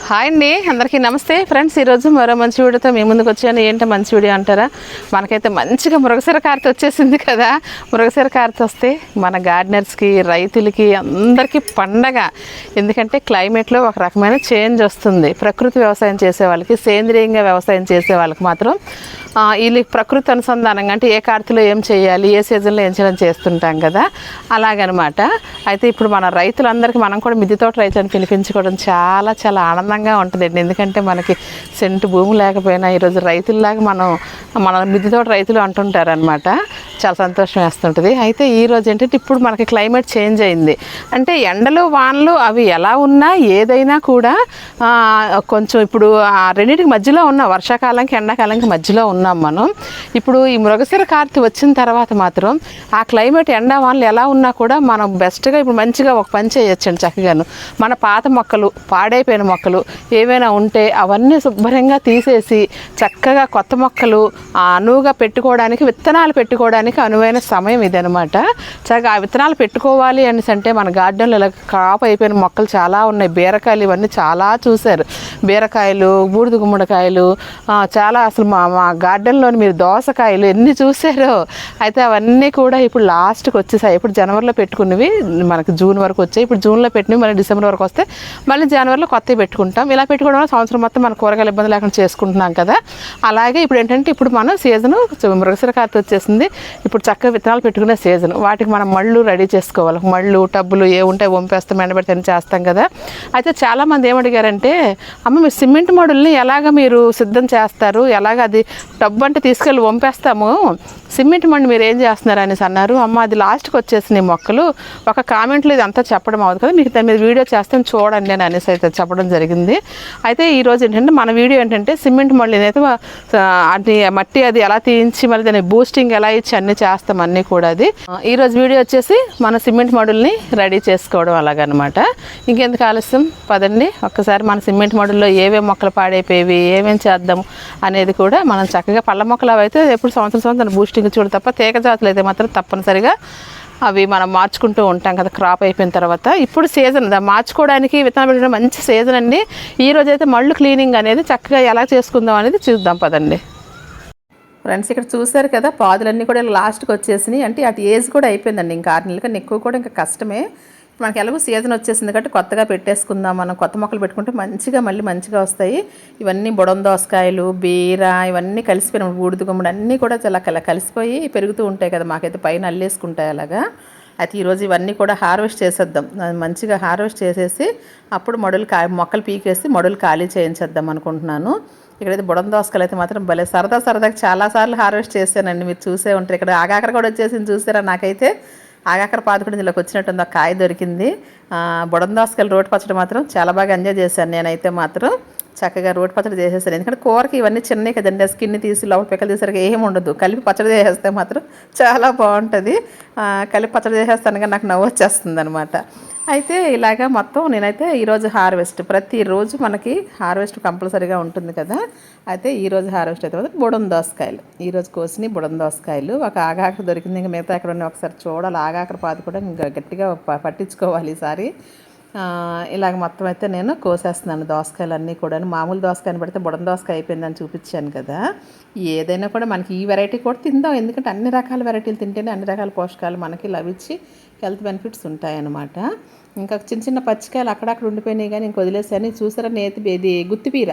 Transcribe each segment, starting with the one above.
Hi అండి అందరికీ నమస్తే. ఫ్రెండ్స్ ఈరోజు మరో మంచి వీడియోతో మీ ముందుకు వచ్చాను. ఏంటో మంచి వీడియో అంటారా? మనకైతే మంచిగా మురగసీర కార్తె వచ్చేసింది కదా. మురగసీర కార్తె వస్తే మన గార్డెనర్స్కి రైతులకి అందరికీ పండగ. ఎందుకంటే క్లైమేట్లో ఒక రకమైన చేంజ్ వస్తుంది. ప్రకృతి వ్యవసాయం చేసే వాళ్ళకి సేంద్రియంగా వ్యవసాయం చేసే వాళ్ళకి మాత్రం వీళ్ళకి ప్రకృతి అనుసంధానంగా అంటే ఏ కార్తీలో ఏం చేయాలి ఏ సీజన్లో ఏం చేయాలని చేస్తుంటాం కదా. అలాగనమాట. అయితే ఇప్పుడు మన రైతులందరికీ మనం కూడా మిద్దె తోట రైతులను పిలిపించుకోవడం చాలా చాలా ఆనందంగా ఉంటుందండి. ఎందుకంటే మనకి సెంటు భూమి లేకపోయినా ఈరోజు రైతుల్లాగా మనం మన మిద్దె తోట రైతులు అంటుంటారనమాట. చాలా సంతోషం వేస్తుంటుంది. అయితే ఈ రోజు ఏంటంటే ఇప్పుడు మనకి క్లైమేట్ చేంజ్ అయింది. అంటే ఎండలు వానలు అవి ఎలా ఉన్నా ఏదైనా కూడా కొంచెం ఇప్పుడు ఆ రెండింటికి మధ్యలో ఉన్న వర్షాకాలంకి ఎండాకాలంకి మధ్యలో ఉన్న మనం. ఇప్పుడు ఈ మృగశిర కార్తీ వచ్చిన తర్వాత మాత్రం ఆ క్లైమేట్ ఎండా వానలు ఎలా ఉన్నా కూడా మనం బెస్ట్గా ఇప్పుడు మంచిగా ఒక పని చేయొచ్చండి చక్కగాను. మన పాత మొక్కలు పాడైపోయిన మొక్కలు ఏమైనా ఉంటే అవన్నీ శుభ్రంగా తీసేసి చక్కగా కొత్త మొక్కలు ఆ, అనువుగా పెట్టుకోవడానికి విత్తనాలు పెట్టుకోవడానికి అనువైన సమయం ఇదనమాట చక్కగా ఆ విత్తనాలు పెట్టుకోవాలి అనేసి అంటే మన గార్డెన్లో ఇలా క్రాప్ అయిపోయిన మొక్కలు చాలా ఉన్నాయి. బీరకాయలు ఇవన్నీ చాలా చూశారు. బీరకాయలు బూడిద గుమ్మడికాయలు చాలా అసలు మా మా గార్డెన్లోని మీరు దోసకాయలు ఎన్ని చూసారో అయితే అవన్నీ కూడా ఇప్పుడు లాస్ట్కి వచ్చేసాయి. ఇప్పుడు జనవరిలో పెట్టుకున్నవి మనకు జూన్ వరకు వచ్చాయి. ఇప్పుడు జూన్లో పెట్టినవి మళ్ళీ డిసెంబర్ వరకు వస్తే మళ్ళీ జనవరిలో కొత్తవి పెట్టుకుంటాం. ఇలా పెట్టుకోవడం వల్ల సంవత్సరం మొత్తం మన కూరగాయలు ఇబ్బంది లేకుండా చేసుకుంటున్నాం కదా. అలాగే ఇప్పుడు ఏంటంటే ఇప్పుడు మనం సీజను మృగశిర వచ్చేసింది. ఇప్పుడు చక్కగా విత్తనాలు పెట్టుకునే సీజన్. వాటికి మనం మళ్ళు రెడీ చేసుకోవాలి. మళ్ళు టబ్బులు ఏ ఉంటాయి వంపేస్తాం ఎండబెడితే చేస్తాం కదా. అయితే చాలామంది ఏమడిగారంటే అమ్మ మీరు సిమెంట్ మడుల్ని ఎలాగ మీరు సిద్ధం చేస్తారు? ఎలాగ అది టబ్ అంటే తీసుకెళ్ళి వంపేస్తాము. సిమెంట్ మండి మీరు ఏం చేస్తున్నారు అనేసి అన్నారు. అమ్మ అది లాస్ట్కి వచ్చేసినాయి మొక్కలు. ఒక కామెంట్లో ఇది అంతా చెప్పడం అవుతుంది కదా మీకు దాని మీద వీడియో చేస్తే చూడండి అని అనేసి అయితే చెప్పడం జరిగింది. అయితే ఈ రోజు ఏంటంటే మన వీడియో ఏంటంటే సిమెంట్ మళ్ళీ అయితే అది మట్టి అది ఎలా తీయించి మళ్ళీ దాన్ని బూస్టింగ్ ఎలా ఇచ్చి అన్నీ చేస్తాం అన్నీ కూడా అది. ఈరోజు వీడియో వచ్చేసి మన సిమెంట్ మడుల్ని రెడీ చేసుకోవడం అలాగనమాట. ఇంకెందుకు ఆలస్యం? పదండి. ఒక్కసారి మన సిమెంట్ మడుల్లో ఏవే మొక్కలు పాడైపోయేవి ఏమేమి చేద్దాం అనేది కూడా మనం చక్కగా పళ్ళ మొక్కలు అవి అయితే ఎప్పుడు సంవత్సరం సంవత్సరం బూస్టింగ్ చూడు తప్ప తీగ జాతులు అయితే మాత్రం తప్పనిసరిగా అవి మనం మార్చుకుంటూ ఉంటాం కదా క్రాప్ అయిపోయిన తర్వాత. ఇప్పుడు సీజన్ దా- మార్చుకోవడానికి విత్తనం పెట్టడం మంచి సీజన్ అండి. ఈ రోజు అయితే మళ్ళు క్లీనింగ్ అనేది చక్కగా ఎలా చేసుకుందాం అనేది చూద్దాం పదండి. ఫ్రెండ్స్ ఇక్కడ చూసారు కదా పాదులన్నీ కూడా లాస్ట్కి వచ్చేసినాయి. అంటే అటు ఏజ్ కూడా అయిపోయిందండి ఇంకా ఆరు నెలల కన్నా ఎక్కువ కూడా ఇంకా కష్టమే. మనకి ఎలాగో సీజన్ వచ్చేసింది కాబట్టి కొత్తగా పెట్టేసుకుందాం మనం కొత్త మొక్కలు పెట్టుకుంటే మంచిగా మళ్ళీ మంచిగా వస్తాయి. ఇవన్నీ బుడం దోసకాయలు బీర ఇవన్నీ కలిసిపోయిన బూడిద గుమ్మడి అన్నీ కూడా చాలా కల- కలిసిపోయి పెరుగుతూ ఉంటాయి కదా. మాకైతే పైన అల్లేసుకుంటాయి అలాగా అయితే ఈరోజు ఇవన్నీ కూడా హార్వెస్ట్ చేసేద్దాం. మంచిగా హార్వెస్ట్ చేసేసి అప్పుడు మడులు కా మొక్కలు పీకేసి మడులు ఖాళీ చేయించేద్దాం అనుకుంటున్నాను. ఇక్కడైతే బుడం దోసకాయలు అయితే మాత్రం భలే సరదా సరదాగా చాలాసార్లు హార్వెస్ట్ చేశానండి. మీరు చూసే ఉంటారు. ఇక్కడ ఆగాకర కూడా వచ్చేసింది చూసారా నాకైతే? ఆగాకర పాదు కూడా ఇందులోకి వచ్చినట్టుంది ఒక కాయ దొరికింది. ఆ, బుడం రోటి పచ్చడి మాత్రం చాలా బాగా ఎంజాయ్ చేశాను నేనైతే మాత్రం. చక్కగా రోటి పచ్చడి చేసేసాను. ఎందుకంటే కూరకి ఇవన్నీ చిన్నవి కదండి స్కిన్ తీసి లోపల పిక్కలు తీసరికి ఏం ఉండదు. కలిపి పచ్చడి చేసేస్తే మాత్రం చాలా బాగుంటుంది. కలిపి పచ్చడి చేసేస్తానుగా నాకు నవ్వు వచ్చేస్తుంది అనమాట అయితే ఇలాగా మొత్తం నేనైతే ఈరోజు హార్వెస్ట్ ప్రతిరోజు మనకి హార్వెస్ట్ కంపల్సరీగా ఉంటుంది కదా. అయితే ఈరోజు హార్వెస్ట్ అయితే బుడం దోసకాయలు. ఈరోజు కోసిని బుడం దోసకాయలు. ఒక ఆగాకర దొరికింది ఇంకా మిగతా ఎక్కడ ఉన్నాయి ఒకసారి చూడాలి. ఆగాకర పాది కూడా ఇంకా గట్టిగా ప- పట్టించుకోవాలి ఈసారి. ఇలాగ మొత్తం అయితే నేను కోసేస్తున్నాను దోసకాయలు అన్నీ కూడా మామూలు దోసకాయని పెడితే బుడం దోసకాయ అయిపోయిందని చూపించాను కదా. ఏదైనా కూడా మనకి ఈ వెరైటీ కూడా తిందాం. ఎందుకంటే అన్ని రకాల వెరైటీలు తింటేనే అన్ని రకాల పోషకాలు మనకి లభించి హెల్త్ బెనిఫిట్స్ ఉంటాయన్నమాట. ఇంకా చిన్న చిన్న పచ్చికాయలు అక్కడక్కడ ఉండిపోయినాయి కానీ ఇంక వదిలేసాను. చూసారా నేతి ఇది గుత్తిపీర.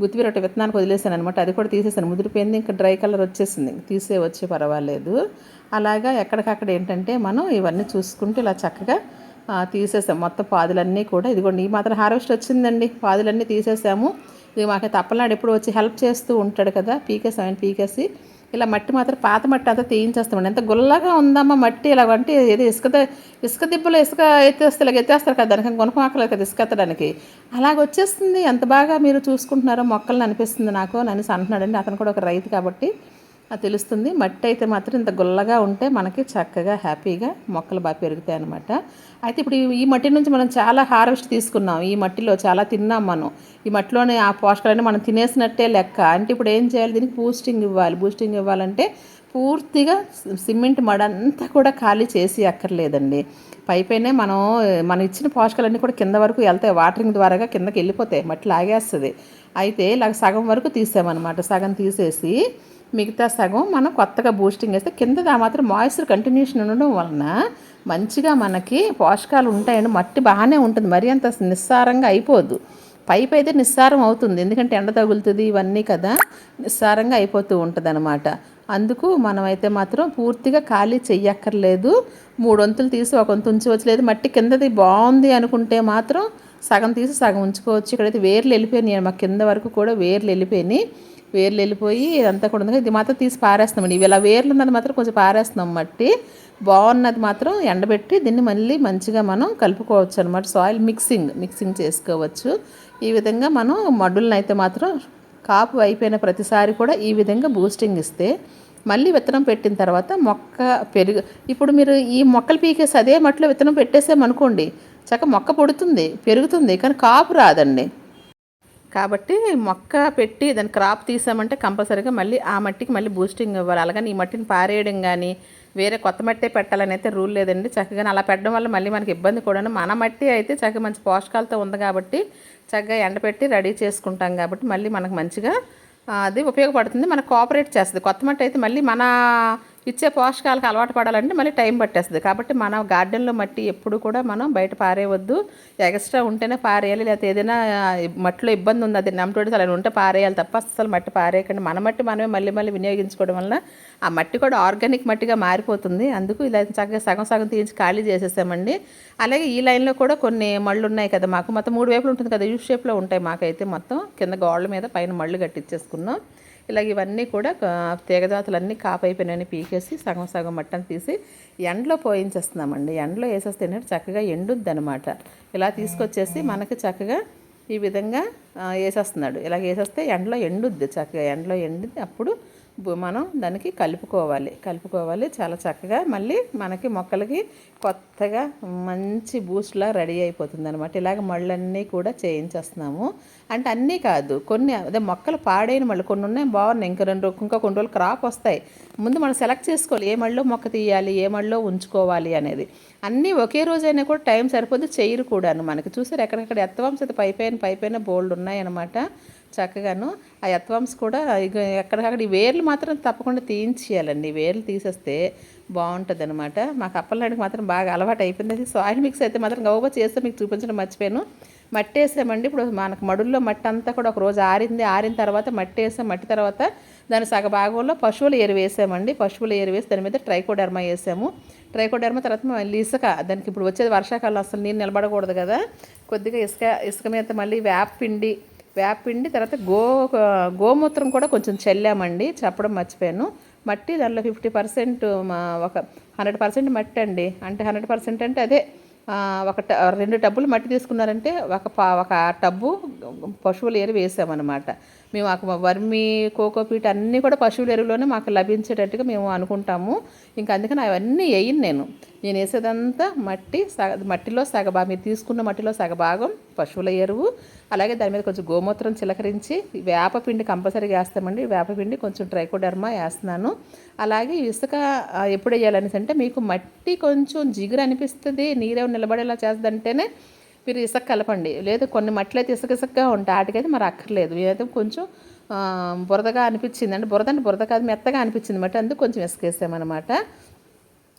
గుత్తిపీర ఒకటి విత్తనానికి వదిలేసాను అనమాట అది కూడా తీసేసాను. ముదిరిపోయింది. ఇంకా డ్రై కలర్ వచ్చేసింది. తీసే వచ్చి పర్వాలేదు. అలాగా ఎక్కడికక్కడ ఏంటంటే మనం ఇవన్నీ చూసుకుంటూ ఇలా చక్కగా తీసేసాం. మొత్తం పాదులన్నీ కూడా ఇదిగోండి ఈ మాత్రం హార్వెస్ట్ వచ్చిందండి. పాదులన్నీ తీసేసాము. ఇది మాకు తప్పలాడు ఎప్పుడు వచ్చి హెల్ప్ చేస్తూ ఉంటాడు కదా పీకేసి ఆయన పీకేసి ఇలా మట్టి మాత్రం పాత మట్టి అంతా తీయించేస్తామండి. ఎంత గుల్లగా ఉందమ్మా మట్టి ఇలా అంటే ఏదో ఇసుక ఇసుక దిబ్బలో ఇసుక ఎత్తేస్తే ఇలా ఎత్తేస్తారు కదా దానికి కొనుక్కోకలేదు కదా ఇసుక ఎత్తడానికి. అలాగ వచ్చేస్తుంది. ఎంత బాగా మీరు చూసుకుంటున్నారో మొక్కలను అనిపిస్తుంది నాకు అని అంటున్నాడండి. అతను కూడా ఒక రైతు కాబట్టి తెలుస్తుంది. మట్టి అయితే మాత్రం ఇంత గుల్లగా ఉంటే మనకి చక్కగా హ్యాపీగా మొక్కలు బాగా పెరుగుతాయి అనమాట అయితే ఇప్పుడు ఈ- మట్టి నుంచి మనం చాలా హార్వెస్ట్ తీసుకున్నాం. ఈ మట్టిలో చాలా తిన్నాం మనం. ఈ మట్టిలోనే ఆ పోషకాలన్నీ మనం తినేసినట్టే లెక్క. అంటే ఇప్పుడు ఏం చేయాలి? దీనికి బూస్టింగ్ ఇవ్వాలి. బూస్టింగ్ ఇవ్వాలంటే పూర్తిగా సిమెంట్ మడ అంతా కూడా ఖాళీ చేసి అక్కర్లేదండి. పైపైనే మనం మనం ఇచ్చిన పోషకాలన్నీ కూడా కింద వరకు వెళ్తాయి. వాటరింగ్ ద్వారాగా కిందకి వెళ్ళిపోతాయి. మట్టి లాగేస్తుంది. అయితే ఇలా సగం వరకు తీసామన్నమాట. సగం తీసేసి మిగతా సగం మనం కొత్తగా బూస్టింగ్ వేస్తే కింద దా మాత్రం మాయిశ్చర్ కంటిన్యూషన్ ఉండడం వలన మంచిగా మనకి పోషకాలు ఉంటాయండి. మట్టి బాగానే ఉంటుంది. మరీ అంత నిస్సారంగా అయిపోద్దు పైపు అయితే నిస్సారం అవుతుంది. ఎందుకంటే ఎండ తగులుతుంది ఇవన్నీ కదా నిస్సారంగా అయిపోతూ ఉంటుంది అనమాట అందుకు మనమైతే మాత్రం పూర్తిగా ఖాళీ చెయ్యక్కర్లేదు. మూడు వంతులు తీసి ఒక వంతు ఉంచవచ్చు లేదు మట్టి కిందది బాగుంది అనుకుంటే మాత్రం సగం తీసి సగం ఉంచుకోవచ్చు. ఇక్కడైతే వేర్లు వెళ్ళిపోయినాయి మా కింద వరకు కూడా వేర్లు వెళ్ళిపోయినాయి. వేర్లు వెళ్ళిపోయి ఇదంతా కూడా ఉంది ఇది మాత్రం తీసి పారేస్తామండి ఇవి ఇలా వేర్లు ఉన్నది మాత్రం కొంచెం పారేస్తున్నాం మట్టి. బాగున్నది మాత్రం ఎండబెట్టి దీన్ని మళ్ళీ మంచిగా మనం కలుపుకోవచ్చు అనమాట సాయిల్ మిక్సింగ్ మిక్సింగ్ చేసుకోవచ్చు. ఈ విధంగా మనం మడులను అయితే మాత్రం కాపు అయిపోయిన ప్రతిసారి కూడా ఈ విధంగా బూస్టింగ్ ఇస్తే మళ్ళీ విత్తనం పెట్టిన తర్వాత మొక్క పెరుగు. ఇప్పుడు మీరు ఈ మొక్కలు పీకేసి అదే మట్టిలో విత్తనం పెట్టేసామనుకోండి చక్క మొక్క పుడుతుంది పెరుగుతుంది కానీ కాపు రాదండి. కాబట్టి మొక్క పెట్టి దాని క్రాప్ తీసామంటే కంపల్సరీగా మళ్ళీ ఆ మట్టికి మళ్ళీ బూస్టింగ్ ఇవ్వాలి. అలాగని ఈ మట్టిని పారేయడం కానీ వేరే కొత్త మట్టే పెట్టాలని అయితే రూల్ లేదండి. చక్కగా అలా పెట్టడం వల్ల మళ్ళీ మనకి ఇబ్బంది కూడా మన మట్టి అయితే చక్కగా మంచి పోషకాలతో ఉంది కాబట్టి చక్కగా ఎండపెట్టి రెడీ చేసుకుంటాం కాబట్టి మళ్ళీ మనకు మంచిగా అది ఉపయోగపడుతుంది. మనకు కోఆపరేట్ చేస్తుంది. కొత్త మట్టి అయితే మళ్ళీ మన ఇచ్చే పోషకాలకు అలవాటు పడాలంటే మళ్ళీ టైం పట్టేస్తుంది. కాబట్టి మన గార్డెన్లో మట్టి ఎప్పుడు కూడా మనం బయట పారేయవద్దు. ఎక్స్ట్రా ఉంటేనే పారేయాలి. లేకపోతే ఏదైనా మట్టిలో ఇబ్బంది ఉంది. అది నమ్మటోడి అలా ఉంటే పారేయాలి తప్ప అస్సలు మట్టి పారేయకండి. మన మట్టి మనమే మళ్ళీ మళ్ళీ వినియోగించుకోవడం వల్ల ఆ మట్టి కూడా ఆర్గానిక్ మట్టిగా మారిపోతుంది. అందుకు ఇలా చక్కగా సగం సగం తీయించి ఖాళీ చేసేసామండి. అలాగే ఈ లైన్లో కూడా కొన్ని మళ్ళు ఉన్నాయి కదా మాకు. మొత్తం మూడు వైపులు ఉంటుంది కదా. యూ షేప్లో ఉంటాయి మాకైతే మొత్తం. కింద గోడల మీద పైన మళ్ళు కట్టించేసుకున్నాం. ఇలాగ ఇవన్నీ కూడా ఆ, తీగజాతులన్నీ కాపైపోయినాయని పీకేసి సగం సగం మట్టను తీసి ఎండలో పోయించేస్తున్నామండి. ఎండలో వేసేస్తే ఏంటంటే చక్కగా ఎండుద్ది అనమాట ఇలా తీసుకొచ్చేసి మనకి చక్కగా ఈ విధంగా వేసేస్తున్నాడు. ఇలా వేసేస్తే ఎండలో ఎండుద్ది చక్కగా ఎండలో ఎండితే అప్పుడు మనం దానికి కలుపుకోవాలి. కలుపుకోవాలి చాలా చక్కగా. మళ్ళీ మనకి మొక్కలకి కొత్తగా మంచి బూస్ట్లా రెడీ అయిపోతుంది అనమాట ఇలాగ మళ్ళన్నీ కూడా చేయించేస్తున్నాము. అంటే అన్నీ కాదు కొన్ని అదే మొక్కలు పాడైన మళ్ళీ కొన్ని ఉన్నాయి బాగున్నాయి. ఇంకా రెండు ఇంకా కొన్ని రోజులు క్రాప్ వస్తాయి. ముందు మనం సెలెక్ట్ చేసుకోవాలి. ఏ మళ్ళీ మొక్క తీయాలి ఏ మళ్ళీ ఉంచుకోవాలి అనేది. అన్నీ ఒకే రోజైనా కూడా టైం సరిపోతే చేయరు కూడాను మనకి. చూసారు ఎక్కడెక్కడ ఎత్తవంశత పైపైన పైపైన బోల్డ్ ఉన్నాయన్నమాట. చక్కగాను ఆ ఎత్వామ్స్ కూడా ఎక్కడికక్కడ ఈ వేర్లు మాత్రం తప్పకుండా తీయించేయాలండి. ఈ వేర్లు తీసేస్తే బాగుంటుంది అనమాట మాకు అప్పలనాడికి మాత్రం బాగా అలవాటు అయిపోయింది. అది సాయిల్ మిక్స్ అయితే మాత్రం గౌబా చేస్తే మీకు చూపించడం మర్చిపోయాను. మట్టి వేసామండి ఇప్పుడు మనకు మడుల్లో మట్టి అంతా కూడా ఒక రోజు ఆరింది ఆరిన తర్వాత మట్టి వేసాం మట్టి తర్వాత దాని సగ భాగంలో పశువుల ఎరువు వేసామండి. పశువుల ఎరువు వేసి దాని మీద ట్రైకోడర్మా వేసాము. ట్రైకోడర్మా తర్వాత మళ్ళీ ఇసుక దానికి ఇప్పుడు వచ్చేది వర్షాకాలం అసలు నీరు నిలబడకూడదు కదా. కొద్దిగా ఇసుక ఇసుక మీద మళ్ళీ వేప పిండి వేపిండి తర్వాత గో గోమూత్రం కూడా కొంచెం చల్లామండి. చెప్పడం మర్చిపోయాను. మట్టి దానిలో ఫిఫ్టీ పర్సెంట్ ఒక హండ్రెడ్ పర్సెంట్ మట్టి అండి. అంటే హండ్రెడ్ పర్సెంట్ అంటే అదే ఒక ట- రెండు టబ్బులు మట్టి తీసుకున్నారంటే ఒక పా ఒక టబ్బు పశువుల ఎరువు వేసామన్నమాట. మేము మాకు వర్మి కోకోపీట్ అన్నీ కూడా పశువుల ఎరువులోనే మాకు లభించేటట్టుగా మేము అనుకుంటాము. ఇంకా అందుకని అవన్నీ వేయను నేను. నేను వేసేదంతా మట్టి సగ మట్టిలో సగభా మీరు తీసుకున్న మట్టిలో సగభాగం పశువుల ఎరువు అలాగే దాని మీద కొంచెం గోమూత్రం చిలకరించి వేపపిండి కంపల్సరీగా వేస్తామండి. వేపపిండి కొంచెం ట్రైకోడర్మా వేస్తున్నాను. అలాగే ఇసుక ఎప్పుడు వేయాలనేసి అంటే మీకు మట్టి కొంచెం జిగురు అనిపిస్తుంది నీరేమో నిలబడేలా చేస్తుందంటేనే మీరు ఇసుక కలపండి. లేదు కొన్ని మట్టిలో అయితే ఇసుక ఇసుకగా ఉంటాయి వాటికైతే మరి అక్కర్లేదు. ఏదైతే కొంచెం బురదగా అనిపించింది అంటే బురద అంటే బురద కాదు మెత్తగా అనిపించింది మట్టి అందుకు కొంచెం ఇసుక వేసామన్నమాట.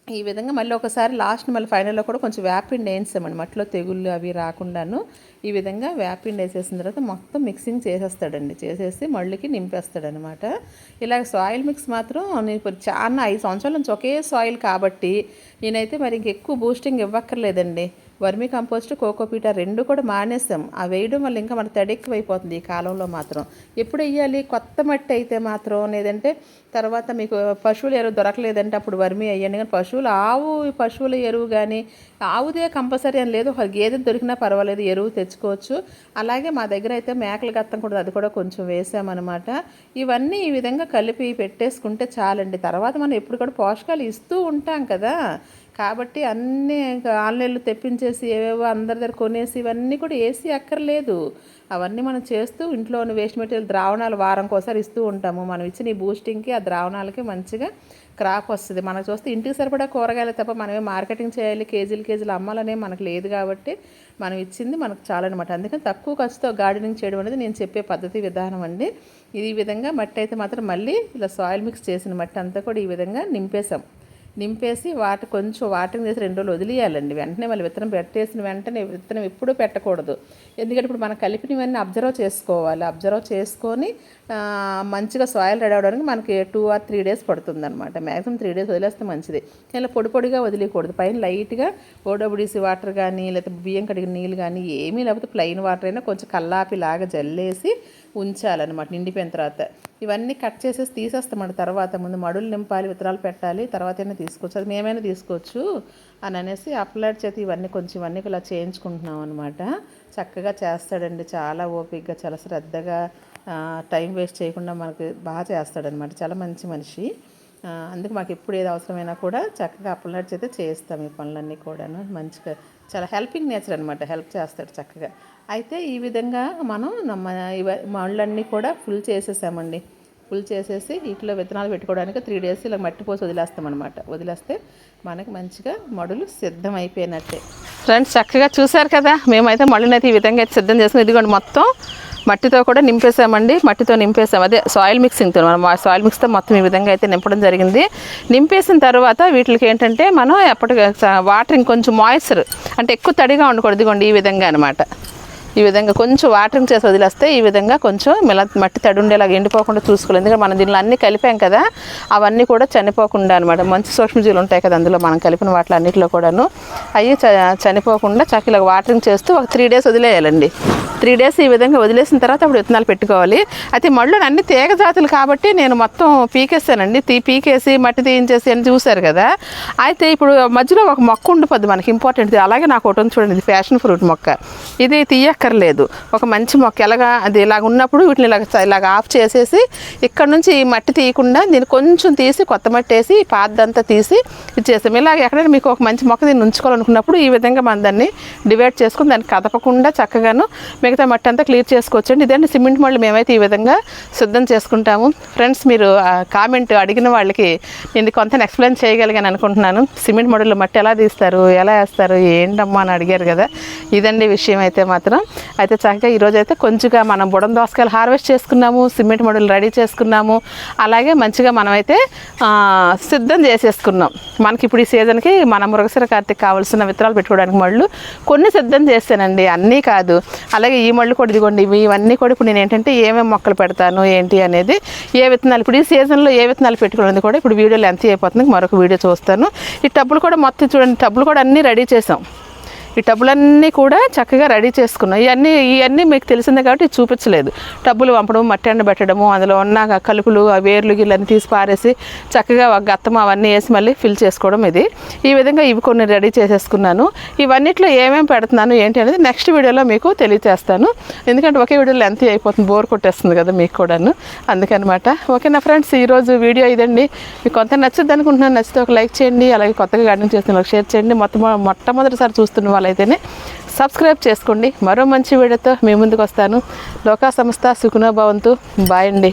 ఈ విధంగా మళ్ళీ ఒకసారి లాస్ట్ మళ్ళీ ఫైనల్లో కూడా కొంచెం వేపిండి వేయించామండి మట్టిలో తెగుళ్ళు అవి రాకుండాను ఈ విధంగా వేపిండి వేసేసిన తర్వాత మొత్తం మిక్సింగ్ చేసేస్తాడండి. చేసేసి మళ్ళీకి నింపేస్తాడనమాట ఇలాగ సాయిల్ మిక్స్ మాత్రం నేను చాలా ఐదు సంవత్సరాల నుంచి ఒకే సాయిల్ కాబట్టి నేనైతే మరి ఇంకెక్కువ బూస్టింగ్ ఇవ్వక్కర్లేదండి. వర్మీ కంపోస్ట్ కోకోపీట రెండు కూడా మానేస్తాం ఆ వేయడం వల్ల ఇంకా మన తడి ఎక్కువైపోతుంది ఈ కాలంలో మాత్రం. ఎప్పుడు వేయాలి? కొత్త మట్టి అయితే మాత్రం లేదంటే తర్వాత మీకు పశువుల ఎరువు దొరకలేదంటే అప్పుడు వర్మీ వేయండి. కానీ పశువులు ఆవు పశువుల ఎరువు కానీ ఆవుదే కంపల్సరీ అని లేదు. ఒక దొరికినా పర్వాలేదు ఎరువు తెచ్చుకోవచ్చు. అలాగే మా దగ్గర అయితే మేకల గత్తం కూడా అది కూడా కొంచెం వేసామన్నమాట. ఇవన్నీ ఈ విధంగా కలిపి పెట్టేసుకుంటే చాలండి. తర్వాత మనం ఎప్పుడు కూడా పోషకాలు ఇస్తూ ఉంటాం కదా. కాబట్టి అన్నీ ఆన్లైన్లో తెప్పించేసి ఏవేవో అందరి దగ్గర కొనేసి ఇవన్నీ కూడా వేసి అక్కర్లేదు. అవన్నీ మనం చేస్తూ ఇంట్లోని వేస్ట్ మెటీరియల్ ద్రావణాలు వారంకోసారి ఇస్తూ ఉంటాము. మనం ఇచ్చిన ఈ బూస్టింగ్కి ఆ ద్రావణాలకి మంచిగా క్రాప్ వస్తుంది. మనకు చూస్తే ఇంటికి సరిపడా కూరగాయలు తప్ప మనమే మార్కెటింగ్ చేయాలి కేజీలు కేజీలు అమ్మాలనే మనకు లేదు కాబట్టి మనం ఇచ్చింది మనకు చాలన్నమాట అందుకని తక్కువ ఖర్చుతో గార్డెనింగ్ చేయడం అనేది నేను చెప్పే పద్ధతి విధానం అండి. ఈ విధంగా మట్టి అయితే మాత్రం మళ్ళీ ఇలా సాయిల్ మిక్స్ చేసిన మట్టి అంతా కూడా ఈ విధంగా నింపేసాం నింపేసి వాటి కొంచెం వాటిని చేసి రెండు రోజులు వదిలేయాలండి. వెంటనే మళ్ళీ విత్తనం పెట్టేసిన వెంటనే విత్తనం ఎప్పుడూ పెట్టకూడదు. ఎందుకంటే ఇప్పుడు మనం కలిపినవన్నీ అబ్జర్వ్ చేసుకోవాలి. అబ్జర్వ్ చేసుకొని మంచిగా సాయిల్ రెడీ అవడానికి మనకి టూ ఆర్ త్రీ డేస్ పడుతుంది అనమాట మ్యాక్సిమం త్రీ డేస్ వదిలేస్తే మంచిది. ఇలా పొడి పొడిగా వదిలేయకూడదు. పైన లైట్గా ఓడబుడిసి వాటర్ కానీ లేకపోతే బియ్యం కడిగిన నీళ్ళు కానీ ఏమీ లేకపోతే ప్లెయిన్ వాటర్ అయినా కొంచెం కల్లాపి లాగా జల్లేసి ఉంచాలన్నమాట నిండిపోయిన తర్వాత. ఇవన్నీ కట్ చేసేసి తీసేస్తామండి తర్వాత. ముందు మడులు నింపాలి విత్తనాలు పెట్టాలి తర్వాత అయినా తీసుకోవచ్చు. అది మేమైనా తీసుకోవచ్చు అని అనేసి అప్లైడ్ చేతి ఇవన్నీ కొంచెం ఇవన్నీ ఇలా చేయించుకుంటున్నాం అనమాట చక్కగా చేస్తాడండి చాలా ఓపికగా చాలా శ్రద్ధగా టైం వేస్ట్ చేయకుండా మనకి బాగా చేస్తాడనమాట చాలా మంచి మనిషి. అందుకు మాకు ఎప్పుడు ఏది అవసరమైనా కూడా చక్కగా అప్లైడ్ చేస్తే చేస్తాం ఈ పనులన్నీ కూడాను. మంచిగా చాలా హెల్పింగ్ నేచర్ అనమాట హెల్ప్ చేస్తాడు చక్కగా. అయితే ఈ విధంగా మనం నమ్మ ఇవ మళ్ళన్నీ కూడా ఫుల్ చేసేసామండి. ఫుల్ చేసేసి వీటిలో విత్తనాలు పెట్టుకోవడానికి త్రీ డేస్ ఇలా మట్టి పోసి వదిలేస్తామనమాట వదిలేస్తే మనకి మంచిగా మడులు సిద్ధం అయిపోయినట్టే ఫ్రెండ్స్ చక్కగా చూశారు కదా? మేమైతే మళ్ళీనైతే ఈ విధంగా అయితే సిద్ధం చేసుకుని ఇదిగోండి మొత్తం మట్టితో కూడా నింపేసామండి. మట్టితో నింపేసాం. అదే సాయిల్ మిక్సింగ్తో మనం సాయిల్ మిక్స్తో మొత్తం ఈ విధంగా అయితే నింపడం జరిగింది. నింపేసిన తర్వాత వీటికి ఏంటంటే మనం ఎప్పటికీ వాటర్ ఇంకొంచెం మాయిశ్చర్ అంటే ఎక్కువ తడిగా ఉండకూడదు. ఇదిగోండి ఈ విధంగా అనమాట ఈ విధంగా కొంచెం వాటరింగ్ చేసి వదిలేస్తే ఈ విధంగా కొంచెం మెల మట్టి తడి ఉండేలాగా ఎండిపోకుండా చూసుకోవాలి. ఎందుకంటే మనం దీనిలో అన్ని కలిపాం కదా అవన్నీ కూడా చనిపోకుండా అనమాట మంచి సూక్ష్మజీవులు ఉంటాయి కదా అందులో మనం కలిపిన వాటిలన్నింటిలో కూడాను. అవి చ చనిపోకుండా చక్కగా వాటరింగ్ చేస్తూ ఒక త్రీ డేస్ వదిలేయాలండి. త్రీ డేస్ ఈ విధంగా వదిలేసిన తర్వాత అప్పుడు విత్తనాలు పెట్టుకోవాలి. అయితే మళ్ళీ అన్ని తీగ జాతులు కాబట్టి నేను మొత్తం పీకేస్తానండి. తీ పీకేసి మట్టి తీయించేసి అని చూశారు కదా. అయితే ఇప్పుడు మధ్యలో ఒక మొక్క ఉండిపోద్ది మనకి. ఇంపార్టెంట్ అలాగే నాకు ఒకటి చూడండి. ఇది ఫ్యాషన్ ఫ్రూట్ మొక్క. ఇది అక్కర్లేదు. ఒక మంచి మొక్క ఎలాగా అది ఇలాగ ఉన్నప్పుడు వీటిని ఇలాగ ఇలాగ ఆఫ్ చేసేసి ఇక్కడ నుంచి ఈ మట్టి తీయకుండా దీన్ని కొంచెం తీసి కొత్త మట్టి వేసి పాదంతా తీసి ఇచ్చేస్తాం ఇలాగ ఎక్కడైనా మీకు ఒక మంచి మొక్క దీన్ని ఉంచుకోవాలనుకున్నప్పుడు ఈ విధంగా మనం దాన్ని డివైడ్ చేసుకుని దాన్ని కదపకుండా చక్కగాను మిగతా మట్టి అంతా క్లియర్ చేసుకోవచ్చు అండి ఇదండి సిమెంట్ మళ్ళీ మేమైతే ఈ విధంగా సిద్ధం చేసుకుంటాము. ఫ్రెండ్స్ మీరు కామెంట్ అడిగిన వాళ్ళకి నేను కొంత ఎక్స్ప్లెయిన్ చేయగలిగాను అనుకుంటున్నాను. సిమెంట్ మడుల్లో మట్టి ఎలా తీస్తారు ఎలా వేస్తారు ఏంటమ్మా అని అడిగారు కదా. ఇదండి విషయం అయితే మాత్రం. అయితే చక్కగా ఈరోజు అయితే కొంచెంగా మనం బుడం దోసకాయలు హార్వెస్ట్ చేసుకున్నాము సిమెంట్ మడులు రెడీ చేసుకున్నాము. అలాగే మంచిగా మనమైతే సిద్ధం చేసేసుకున్నాం. మనకి ఇప్పుడు ఈ సీజన్కి మన మురగసిర కార్తీక్ కావాల్సిన విత్తనాలు పెట్టుకోవడానికి మళ్ళు కొన్ని సిద్ధం చేస్తానండి. అన్నీ కాదు. అలాగే ఈ మళ్ళు కూడా ఇదిగోండి ఇవి ఇవన్నీ కూడా ఇప్పుడు నేను ఏంటంటే ఏమేమి మొక్కలు పెడతాను ఏంటి అనేది ఏ విత్తనాలు ఇప్పుడు ఈ సీజన్లో ఏ విత్తనాలు పెట్టుకోవడం కూడా ఇప్పుడు వీడియోలో ఎంత అయిపోతుంది. మరొక వీడియో చూస్తాను. ఈ టబ్బులు కూడా మొత్తం చూడండి టబ్బులు కూడా అన్నీ రెడీ చేసాం. ఈ టబ్బులన్నీ కూడా చక్కగా రెడీ చేసుకున్నాం ఇవన్నీ ఇవన్నీ మీకు తెలిసిందే కాబట్టి చూపించలేదు. టబ్బులు పంపడం మట్టి ఎండ పెట్టడము అందులో ఉన్న కలుపులు ఆ వేర్లు గిళ్ళని తీసి పారేసి చక్కగా ఒక గత్తం అవన్నీ వేసి మళ్ళీ ఫిల్ చేసుకోవడం ఇది. ఈ విధంగా ఇవి కొన్ని రెడీ చేసేసుకున్నాను. ఇవన్నిట్లో ఏమేమి పెడుతున్నాను ఏంటి అనేది నెక్స్ట్ వీడియోలో మీకు తెలియజేస్తాను ఎందుకంటే ఒకే వీడియోలో ఎంత అయిపోతుంది బోర్ కొట్టేస్తుంది కదా మీకు కూడాను. అందుకనమాట. ఓకే నా ఫ్రెండ్స్ ఈరోజు వీడియో ఇదండి. మీకు కొంత నచ్చుద్ది అనుకుంటున్నాను నచ్చితే ఒక లైక్ చేయండి. అలాగే కొత్తగా గార్డెన్ చేస్తున్న షేర్ చేయండి. మొత్తం మొట్టమొదటిసారి చూస్తున్న అయితేనే సబ్స్క్రైబ్ చేసుకోండి. మరో మంచి వీడియోతో మీ ముందుకు వస్తాను. లోకా సంస్థ సుఖనో భవంతు. బాయ్ అండి.